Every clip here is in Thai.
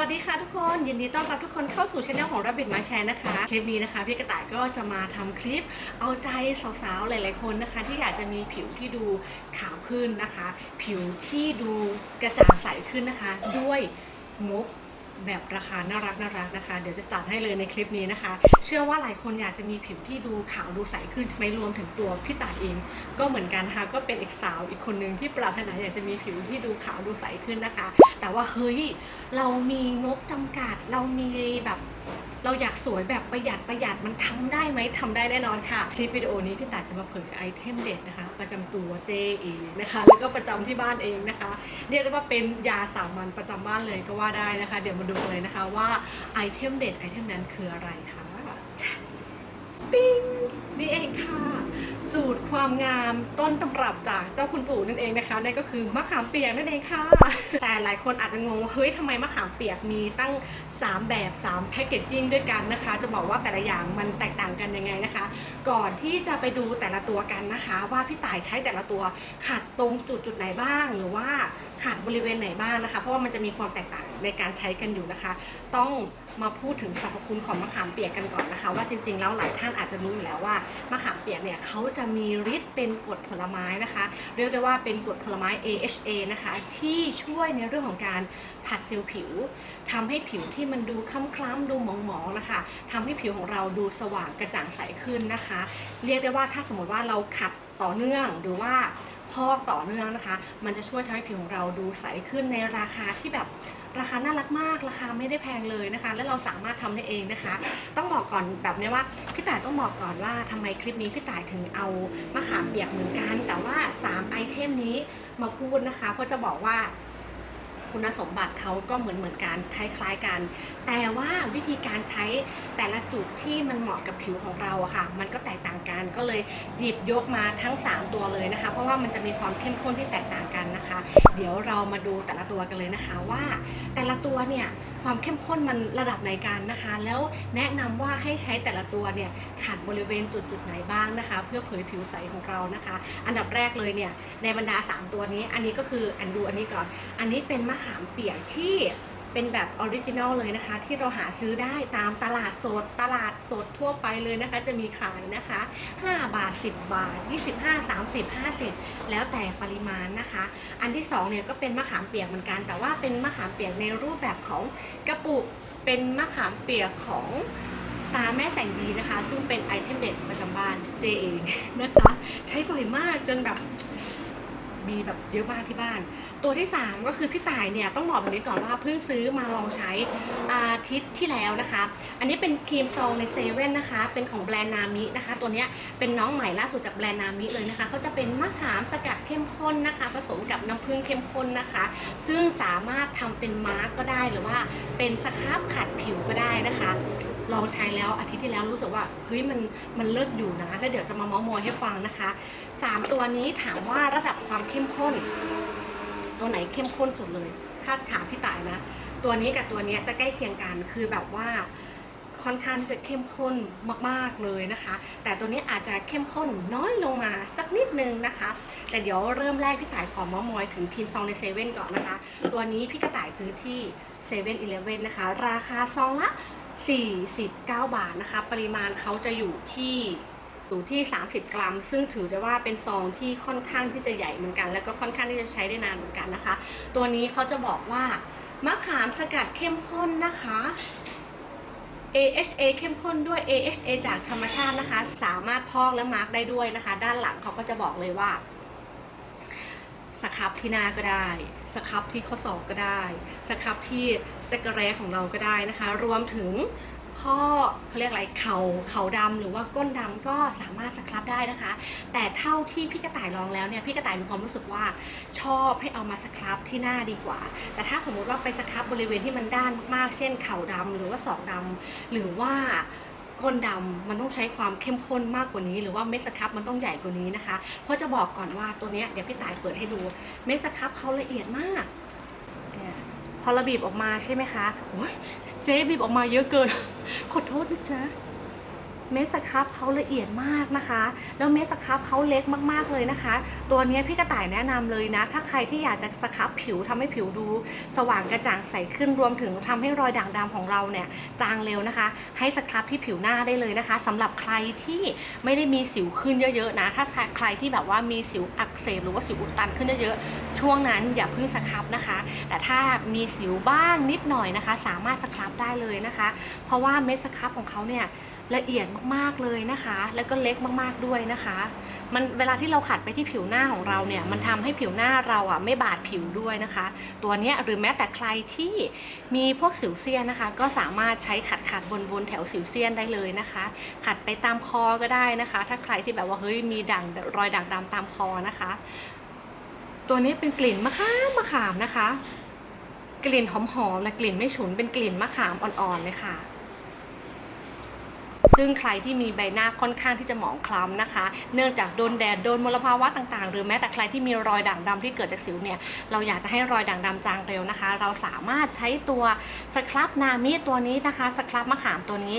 วัสดีค่ะทุกคนยินดีต้อนรับทุกคนเข้าสู่ช anel ของ Rabbit มาแชร์นะคะ คลิปนี้นะคะพี่กระต่ายก็จะมาทำคลิปเอาใจสาวๆ หลายๆคนนะคะ ที่อยากจะมีผิวที่ดูขาวขึ้นนะคะ ผิวที่ดูกระจ่างใสขึ้นนะคะ ด้วยงบ แบบราคาน่ารักน่ารักนะคะ เดี๋ยวจะจัดให้เลยในคลิปนี้นะคะ เชื่อว่าหลายคนอยากจะมีผิวที่ดูขาวดูใสขึ้นใช่ไหมรวมถึงตัวพี่ตาเองก็เหมือนกันนะคะก็เป็นอีกสาวอีกคนนึงที่ปรารถนาอยากจะมีผิวที่ดูขาวดูใสขึ้นนะคะ แต่ว่าเฮ้ยเรามีงบจำกัดเรามีแบบ เราอยากสวยแบบประหยัดประหยัดมันทำได้ไหมทำได้แน่นอนค่ะ คลิปวิดีโอนี้พี่ตาจะมาเผยไอเทมเด็ดนะคะ ประจำตัวเจเองนะคะ แล้วก็ประจำที่บ้านเองนะคะ เรียกได้ว่าเป็นยาสามัญประจำบ้านเลยก็ว่าได้นะคะ เดี๋ยวมาดูกันเลยนะคะว่าไอเทมเด็ดไอเทมนั้นคืออะไรคะปิ้งนี่เองค่ะ สูตรความงามต้นตำรับจากเจ้าคุณปู่นั่นเองนะคะนั่นก็คือมะขามเปียกนั่นเองค่ะ แต่หลายคนอาจจะงงว่าเฮ้ยทำไมมะขามเปียกมีตั้ง 3 แบบ3แพคเกจจิ้งด้วยกันนะคะ จะบอกว่าแต่ละอย่างมันแตกต่างกันยังไงนะคะ ก่อนที่จะไปดูแต่ละตัวกันนะคะ ว่าพี่ต่ายใช้แต่ละตัวขัดตรงจุดจุดไหนบ้าง หรือว่าขัดบริเวณไหนบ้างนะคะ เพราะว่ามันจะมีความแตกต่างในการใช้กันอยู่นะคะ ต้องมาพูดถึงสรรพคุณของมะขามเปียกกันก่อนนะคะ ว่าจริงๆแล้วหลายท่านอาจจะรู้อยู่แล้วว่ามะขามเปียกเนี่ยเขาจะมีฤทธิ์เป็นกรดผลไม้นะคะ เรียกได้ว่าเป็นกรดผลไม้ AHA นะคะ ที่ช่วยในเรื่องของการผัดเซลล์ผิวทำให้ผิวที่มันดูคล้ำๆดูหมองๆนะคะทำให้ผิวของเราดูสว่างกระจ่างใสขึ้นนะคะ เรียกได้ว่าถ้าสมมติว่าเราขัดต่อเนื่องหรือว่าพอกต่อเนื่องนะคะ มันจะช่วยทำให้ผิวของเราดูใสขึ้นในราคาที่แบบ ราคาน่ารักมาก ราคาไม่ได้แพงเลยนะคะ และเราสามารถทำได้เองนะคะ ต้องบอกก่อนแบบนี้ว่าพี่ต่ายต้องบอกก่อนว่าทำไมคลิปนี้พี่ต่ายถึงเอามะขามเปียกเหมือนกัน แต่ว่า 3 ไอเทมนี้มาพูดนะคะเพราะจะบอกว่า คุณสมบัติเขาก็เหมือนเหมือนกันคล้ายๆกัน แต่ว่าวิธีการใช้แต่ละจุดที่มันเหมาะกับผิวของเราอะค่ะ มันก็แตกต่างกันก็เลยหยิบยกมาทั้ง 3 ตัวเลยนะคะ เพราะว่ามันจะมีความเข้มข้นที่แตกต่างกันนะคะ เดี๋ยวเรามาดูแต่ละตัวกันเลยนะคะว่า แต่ละตัวเนี่ย ความเข้มข้นมันระดับไหนกันนะคะ แล้วแนะนำว่าให้ใช้แต่ละตัวเนี่ยขัดบริเวณจุดจุดๆไหนบ้างนะคะ เพื่อเผยผิวใสของเรานะคะ อันดับแรกเลยเนี่ยในบรรดา 3 ตัวนี้ อันนี้ก็คืออันดูอันนี้ก่อน อันนี้เป็นมะขามเปียกที่ เป็นแบบออริจินัลเลยนะคะ ที่เราหาซื้อได้ตามตลาดสดตลาดสดทั่วไปเลยนะคะ จะมีขายนะคะ 5 บาท 10 บาท 25 30 50 แล้วแต่ปริมาณนะคะ อันที่2เนี่ยก็เป็นมะขามเปียกเหมือนกัน แต่ว่าเป็นมะขามเปียกในรูปแบบของกระปุกเป็นมะขามเปียกของตาแม่แสงดีนะคะ ซึ่งเป็นไอเทมเด็ดประจำบ้านเจเองนะคะ ใช้บ่อยมากจนแบบ มีแบบเยอะมากที่บ้าน ตัวที่ 3 ก็คือพี่ต่ายเนี่ยต้องบอกแบบนี้ก่อนว่าเพิ่งซื้อมาลองใช้อาทิตย์ที่แล้วนะคะ อันนี้เป็นครีมซองในเซเว่นนะคะ เป็นของแบรนด์นามินะคะ ตัวนี้เป็นน้องใหม่ล่าสุดจากแบรนด์นามิเลยนะคะเขาจะเป็นมะขามสกัดเข้มข้นนะคะ ผสมกับน้ำผึ้งเข้มข้นนะคะ ซึ่งสามารถทำเป็นมาร์กก็ได้หรือว่าเป็นสครับขัดผิวก็ได้นะคะ ลองใช้แล้วอาทิตย์ที่แล้วรู้สึกว่าเฮ้ยมันมันเลิศอยู่นะแล้วเดี๋ยวจะมาเมาส์มอยให้ฟังนะคะสามตัวนี้ถามว่าระดับความเข้มข้น ตัวไหนเข้มข้นสุดเลย ถ้าถามพี่ต่ายนะ ตัวนี้กับตัวนี้จะใกล้เคียงกันคือแบบว่าค่อนข้างจะเข้มข้นมากๆเลยนะคะ แต่ตัวนี้อาจจะเข้มข้นน้อยลงมาสักนิดนึงนะคะ แต่เดี๋ยวเริ่มแรกพี่ต่ายขอมามอยถึงพิมพ์ซองในเซเว่นก่อนนะคะ ตัวนี้พี่กระต่ายซื้อที่เซเว่นอีเลฟเว่นนะคะ ราคาซองละ 49 บาทนะคะ ปริมาณเขาจะอยู่ที่อยู่ที่ 30 กรัม ซึ่งถือได้ว่าเป็นซองที่ค่อนข้างที่จะใหญ่เหมือนกัน แล้วก็ค่อนข้างที่จะใช้ได้นานเหมือนกันนะคะ ตัวนี้เขาจะบอกว่ามะขามสกัดเข้มข้นนะคะ AHA เข้มข้นด้วย AHA จากธรรมชาตินะคะ สามารถพอกและมาร์กได้ด้วยนะคะ ด้านหลังเขาก็จะบอกเลยว่าสครับที่หน้าก็ได้สครับที่ข้อศอกก็ได้สครับที่ จักรแร้ของเราก็ได้นะคะ รวมถึงข้อเขาเรียกอะไรเข่าเข่าดำหรือว่าก้นดำก็สามารถสครับได้นะคะ แต่เท่าที่พี่กระต่ายลองแล้วเนี่ยพี่กระต่ายมีความรู้สึกว่าชอบให้เอามาสครับที่หน้าดีกว่า แต่ถ้าสมมุติว่าไปสครับบริเวณที่มันด้านมากๆ เช่นเข่าดำหรือว่าศอกดำหรือว่าก้นดำมันต้องใช้ความเข้มข้นมากกว่านี้ หรือว่าเม็ดสครับมันต้องใหญ่กว่านี้นะคะ เพราะจะบอกก่อนว่าตัวเนี้ยเดี๋ยวพี่ต่ายเปิดให้ดูเม็ดสครับเขาละเอียดมาก พอเราบีบออกมาใช่ไหมคะเจ๊บีบออกมาเยอะเกิน ขอโทษนะจ๊ะ เม็ดสครับเขาละเอียดมากนะคะ แล้วเม็ดสครับเขาเล็กมากๆเลยนะคะ ตัวนี้พี่กระต่ายแนะนำเลยนะ ถ้าใครที่อยากจะสครับผิวทำให้ผิวดู สว่างกระจ่างใสขึ้นรวมถึงทำให้รอยด่างดำของเราเนี่ยจางเร็วนะคะ ให้สครับที่ผิวหน้าได้เลยนะคะสำหรับใครที่ไม่ได้มีสิวขึ้นเยอะๆนะ ถ้าใครที่แบบว่ามีสิวอักเสบหรือว่าสิวอุดตันขึ้นเยอะๆช่วงนั้นอย่าเพิ่งสครับนะคะ แต่ถ้ามีสิวบ้างนิดหน่อยนะคะ สามารถสครับได้เลยนะคะ เพราะว่าเม็ดสครับของเขาเนี่ย ละเอียดมากๆเลยนะคะ แล้วก็เล็กมากๆด้วยนะคะ มันเวลาที่เราขัดไปที่ผิวหน้าของเราเนี่ย มันทำให้ผิวหน้าเราอะไม่บาดผิวด้วยนะคะ ตัวนี้หรือแม้แต่ใครที่มีพวกสิวเซียนนะคะ ก็สามารถใช้ขัดขัดๆวนๆแถวสิวเซียนได้เลยนะคะ ขัดไปตามคอก็ได้นะคะ ถ้าใครที่แบบว่าเฮ้ยมีด่างรอยด่างดำตามคอนะคะ ตัวนี้เป็นกลิ่นมะขามมะขามนะคะ กลิ่นหอมๆนะกลิ่นไม่ฉุนเป็นกลิ่นมะขามอ่อนๆเลยค่ะ ซึ่งใครที่มีใบหน้าค่อนข้างที่จะหมองคล้ำนะคะ เนื่องจากโดนแดดโดนมลภาวะต่างๆ หรือแม้แต่ใครที่มีรอยด่างดำที่เกิดจากสิวเนี่ย เราอยากจะให้รอยด่างดำจางเร็วนะคะ เราสามารถใช้ตัวสครับนามิตัวนี้นะคะ สครับมะขามตัวนี้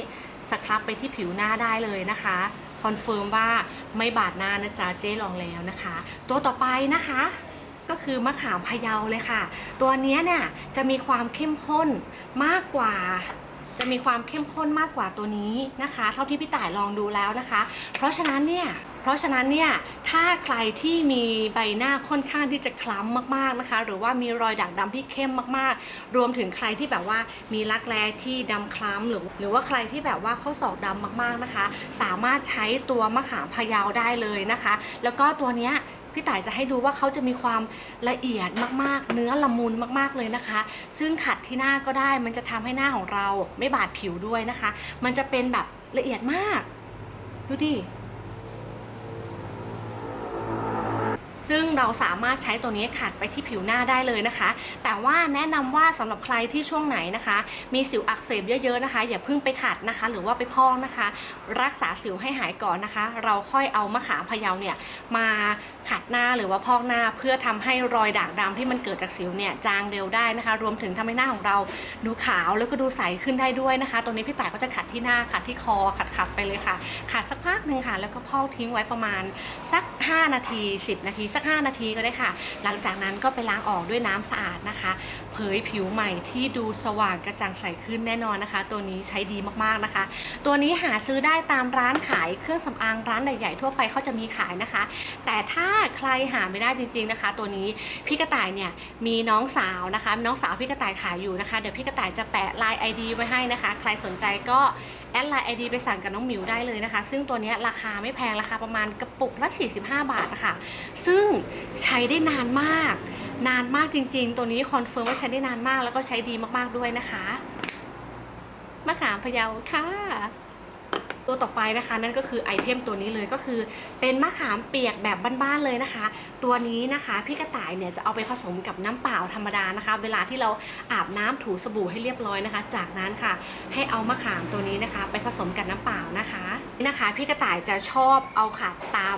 สครับไปที่ผิวหน้าได้เลยนะคะคอนเฟิร์มว่าไม่บาดหน้านะจ๊ะเจ๊ลองแล้วนะคะ ตัวต่อไปนะคะก็คือมะขามพะเยาเลยค่ะ ตัวนี้เนี่ยจะมีความเข้มข้นมากกว่า จะมีความเข้มข้นมากกว่าตัวนี้นะคะ เท่าที่พี่ต่ายลองดูแล้วนะคะ เพราะฉะนั้นเนี่ยเพราะฉะนั้นเนี่ยถ้าใครที่มีใบหน้าค่อนข้างที่จะคล้ำมากๆนะคะ หรือว่ามีรอยด่างดำที่เข้มมากๆ รวมถึงใครที่แบบว่ามีรักแร้ที่ดำคล้ำหรือหรือว่าใครที่แบบว่าข้อศอกดำมากๆนะคะ สามารถใช้ตัวมะขามพะเยาได้เลยนะคะ แล้วก็ตัวเนี้ย พี่ต่ายจะให้ดูว่าเขาจะมีความละเอียดมากๆ เนื้อละมุนมากๆเลยนะคะ ซึ่งขัดที่หน้าก็ได้ มันจะทำให้หน้าของเราไม่บาดผิวด้วยนะคะ มันจะเป็นแบบละเอียดมาก ดูดิ ซึ่งเราสามารถใช้ตัวนี้ขัดไปที่ผิวหน้าได้เลยนะคะ แต่ว่าแนะนำว่าสำหรับใครที่ช่วงไหนนะคะ มีสิวอักเสบเยอะๆนะคะ อย่าเพิ่งไปขัดนะคะ หรือว่าไปพอกนะคะ รักษาสิวให้หายก่อนนะคะ เราค่อยเอามะขามพะเยาเนี่ยมาขัดหน้าหรือว่าพอกหน้าเพื่อทำให้รอยด่างดำที่มันเกิดจากสิวเนี่ยจางเร็วได้นะคะ รวมถึงทำให้หน้าของเราดูขาวแล้วก็ดูใสขึ้นได้ด้วยนะคะ ตัวนี้พี่ต่ายก็จะขัดที่หน้าขัดที่คอขัดขัดๆไปเลยค่ะขัดสักพักหนึ่งค่ะ แล้วก็พอกทิ้งไว้ประมาณสัก 5 นาที 10 นาทีสัก 5 นาทีก็ได้ค่ะ หลังจากนั้นก็ไปล้างออกด้วยน้ำสะอาดนะคะ เผยผิวใหม่ที่ดูสว่างกระจ่างใสขึ้นแน่นอนนะคะ ตัวนี้ใช้ดีมากๆนะคะ ตัวนี้หาซื้อได้ตามร้านขายเครื่องสำอางร้านใหญ่ๆทั่วไปเขาจะมีขายนะคะ แต่ถ้าใครหาไม่ได้จริง ๆนะคะ ตัวนี้พี่กระต่ายเนี่ยมีน้องสาวนะคะ น้องสาวพี่กระต่ายขายอยู่นะคะ เดี๋ยวพี่กระต่ายจะแปะไลน์ ID ไว้ให้นะคะ ใครสนใจก็ อดไลน์ ID ไปสั่งกับน้องหมิวได้เลยนะคะ ซึ่งตัวนี้ราคาไม่แพงราคาประมาณกระปุกละ45 บาทนะคะซึ่งใช้ได้นานมาก นานมากจริง ๆ ตัวนี้คอนเฟิร์มว่าใช้ได้นานมากแล้วก็ใช้ดีมากๆด้วยนะคะมะขามพะเยาค่ะตัวต่อไปนะคะนั่นก็คือไอเทมตัวนี้เลยก็คือเป็นมะขามเปียกแบบบ้านๆเลยนะคะตัวนี้นะคะพี่กระต่ายเนี่ยจะเอาไปผสมกับน้ำเปล่าธรรมดานะคะ เวลาที่เราอาบน้ำถูสบู่ให้เรียบร้อยนะคะ จากนั้นค่ะให้เอามะขามตัวนี้นะคะ ไปผสมกับน้ำเปล่านะคะนี่นะคะพี่กระต่ายจะชอบเอาขัดตาม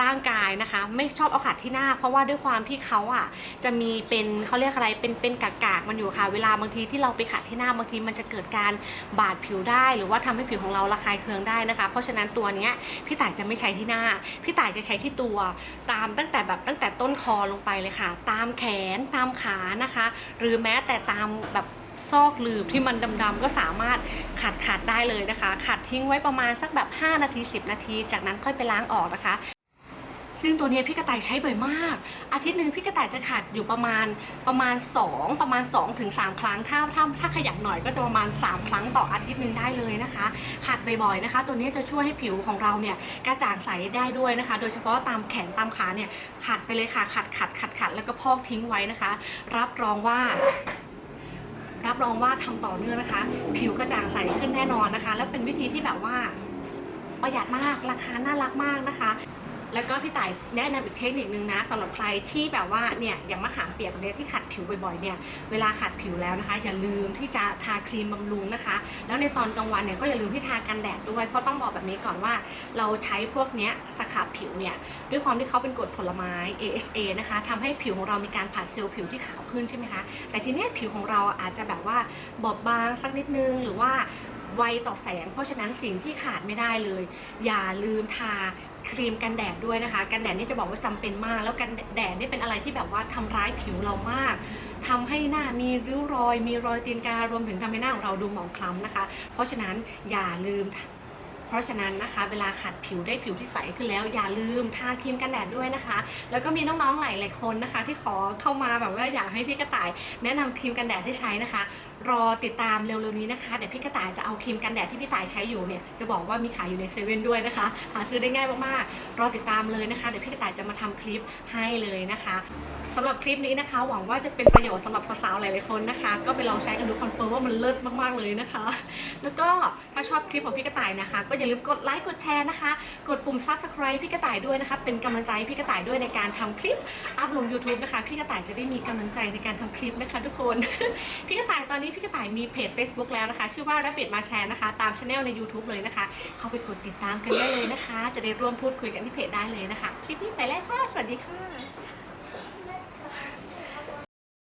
ร่างกายนะคะ ไม่ชอบเอาขัดที่หน้า เพราะว่าด้วยความที่เขาอะจะมีเป็นเขาเรียกอะไรเป็นเป็นกากๆมันอยู่ค่ะ เวลาบางทีที่เราไปขัดที่หน้าบางทีมันจะเกิดการบาดผิวได้ หรือว่าทำให้ผิวของเราระคายเคืองได้นะคะ เพราะฉะนั้นตัวเนี้ยพี่ต่ายจะไม่ใช้ที่หน้า พี่ต่ายจะใช้ที่ตัวตามตั้งแต่แบบตั้งแต่ต้นคอลงไปเลยค่ะ ตามแขนตามขานะคะ หรือแม้แต่ตามแบบซอกลืบที่มันดำๆก็สามารถขัดขัดได้เลยนะคะ ขัดทิ้งไว้ประมาณสักแบบ 5 นาที 10 นาที จากนั้นค่อยไปล้างออกนะคะ ซึ่งตัวนี้พี่กระต่ายใช้บ่อยมาก อาทิตย์หนึ่งพี่กระต่ายจะขัดอยู่ประมาณประมาณ 2 ประมาณ2ถึง3ครั้ง ถ้าถ้าถ้าขยันหน่อยก็จะประมาณ 3 ครั้งต่ออาทิตย์หนึ่งได้เลยนะคะขัดบ่อยๆนะคะ ตัวนี้จะช่วยให้ผิวของเราเนี่ยกระจ่างใสได้ด้วยนะคะ โดยเฉพาะตามแขนตามขาเนี่ยขัดไปเลยค่ะขัดขัดขัดขัดแล้วก็พอกทิ้งไว้นะคะ รับรองว่ารับรองว่าทำต่อเนื่องนะคะ ผิวกระจ่างใสขึ้นแน่นอนนะคะ และเป็นวิธีที่แบบว่าประหยัดมากราคาน่ารักมากนะคะ แล้วก็พี่ต่ายแนะนำอีกเทคนิคนึงนะสำหรับใครที่แบบว่าเนี่ยอย่างมะขามเปียกเนี้ยที่ขัดผิวบ่อยๆเนี่ยเวลาขัดผิวแล้วนะคะ อย่าลืมที่จะทาครีมบำรุงนะคะ แล้วในตอนกลางวันเนี่ยก็อย่าลืมที่ทากันแดดด้วยเพราะต้องบอกแบบนี้ก่อนว่า เราใช้พวกเนี้ยสครับผิวเนี่ยด้วยความที่เขาเป็นกรดผลไม้ AHA นะคะทำให้ผิวของเรามีการผัดเซลล์ผิวที่ขาวขึ้นใช่ไหมคะแต่ทีเนี้ยผิวของเราอาจจะแบบว่าบอบบางสักนิดนึงหรือว่าไวต่อแสง เพราะฉะนั้นสิ่งที่ขาดไม่ได้เลย อย่าลืมทา ครีมกันแดดด้วยนะคะ กันแดดนี่จะบอกว่าจำเป็นมาก แล้วกันแดดนี่เป็นอะไรที่แบบว่าทำร้ายผิวเรามากทำให้หน้ามีริ้วรอย มีรอยตีนการวมถึงทำให้หน้าของเราดูหมองคล้ำนะคะ เพราะฉะนั้นอย่าลืมเพราะฉะนั้นนะคะเวลาขัดผิวได้ผิวที่ใสขึ้นแล้วอย่าลืมทาครีมกันแดดด้วยนะคะ แล้วก็มีน้องๆหลายๆคนนะคะ ที่ขอเข้ามาแบบว่าอยากให้พี่กระต่าย แนะนำครีมกันแดดที่ใช้นะคะ รอติดตามเร็วๆนี้นะคะ เดี๋ยวพี่กระต่ายจะเอาครีมกันแดดที่พี่ต่ายใช้อยู่เนี่ยจะบอกว่ามีขายอยู่ในเซเว่นด้วยนะคะ หาซื้อได้ง่ายมากๆ รอติดตามเลยนะคะ เดี๋ยวพี่กระต่ายจะมาทำคลิปให้เลยนะคะสำหรับคลิปนี้นะคะ หวังว่าจะเป็นประโยชน์สำหรับสาวๆหลายๆคนนะคะ ก็ไปลองใช้กันดูคอนเฟิร์มว่ามันเลิศมากๆเลยนะคะ แล้วก็ถ้าชอบคลิปของพี่กระต่ายนะคะ ก็อย่าลืมกดไลค์กดแชร์นะคะ กดปุ่ม subscribe พี่กระต่ายด้วยนะคะ เป็นกำลังใจพี่กระต่ายด้วยในการทำคลิปอัพลง YouTube นะคะ พี่กระต่ายจะได้มีกำลังใจในการทำคลิปนะคะ ทุกคน พี่กระต่ายตอนนี้พี่กระต่ายมีเพจ Facebook แล้วนะคะ ชื่อว่า Rabbit มาแชร์นะคะ ตามช anel ใน YouTube เลยนะคะ เข้าไปกดติดตามกันได้เลยนะคะ จะได้ร่วมพูดคุยกันที่เพจได้เลยนะคะ คลิปนี้ไปแล้วค่ะ สวัสดีค่ะ